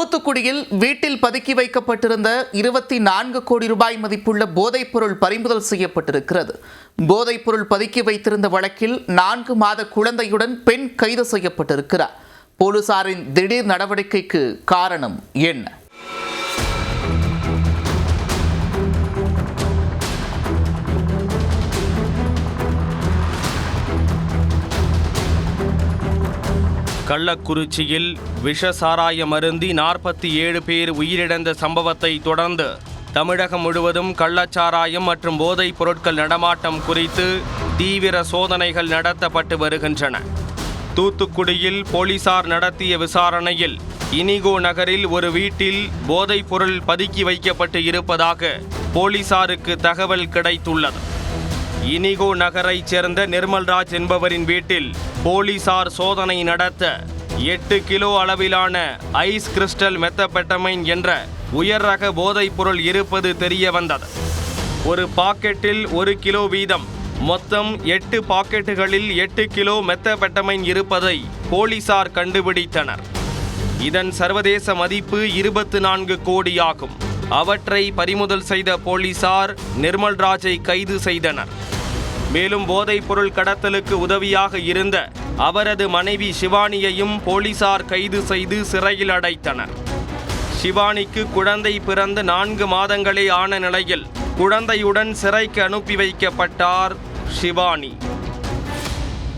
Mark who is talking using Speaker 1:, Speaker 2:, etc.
Speaker 1: தூத்துக்குடியில் வீட்டில் பதுக்கி வைக்கப்பட்டிருந்த இருபத்தி நான்கு கோடி ரூபாய் மதிப்புள்ள போதைப்பொருள் பறிமுதல் செய்யப்பட்டிருக்கிறது. போதைப்பொருள் பதுக்கி வைத்திருந்த வழக்கில் நான்கு மாத குழந்தையுடன் பெண் கைது செய்யப்பட்டிருக்கிறார். போலீசாரின் திடீர் நடவடிக்கைக்கு காரணம் என்ன?
Speaker 2: கள்ளக்குறிச்சியில் விஷ மருந்தி நாற்பத்தி ஏழு பேர் உயிரிழந்த சம்பவத்தை தொடர்ந்து தமிழகம் முழுவதும் கள்ளச்சாராயம் மற்றும் போதைப் பொருட்கள் நடமாட்டம் குறித்து தீவிர சோதனைகள் நடத்தப்பட்டு வருகின்றன. தூத்துக்குடியில் போலீசார் நடத்திய விசாரணையில் இனிகோ நகரில் ஒரு வீட்டில் போதைப் பொருள் பதுக்கி வைக்கப்பட்டு இருப்பதாக போலீசாருக்கு தகவல் கிடைத்துள்ளது. இனிகோ நகரைச் சேர்ந்த நிர்மல்ராஜ் என்பவரின் வீட்டில் போலீசார் சோதனை நடத்த எட்டு கிலோ அளவிலான ஐஸ் கிறிஸ்டல் மெத்தபெட்டமைன் என்ற உயர் ரக போதைப் பொருள் இருப்பது தெரிய வந்தது. ஒரு பாக்கெட்டில் ஒரு கிலோ வீதம் மொத்தம் எட்டு பாக்கெட்டுகளில் எட்டு கிலோ மெத்தபெட்டமைன் இருப்பதை போலீசார் கண்டுபிடித்தனர். இதன் சர்வதேச மதிப்பு இருபத்து நான்கு கோடி ஆகும். அவற்றை பறிமுதல் செய்த போலீசார் நிர்மல்ராஜை கைது செய்தனர். மேலும் போதைப் பொருள் கடத்தலுக்கு உதவியாக இருந்த அவரது மனைவி சிவானியையும் போலீசார் கைது செய்து சிறையில் அடைத்தனர். சிவானிக்கு குழந்தை பிறந்து நான்கு மாதங்களே ஆன நிலையில் குழந்தையுடன் சிறைக்கு அனுப்பி வைக்கப்பட்டார் சிவானி.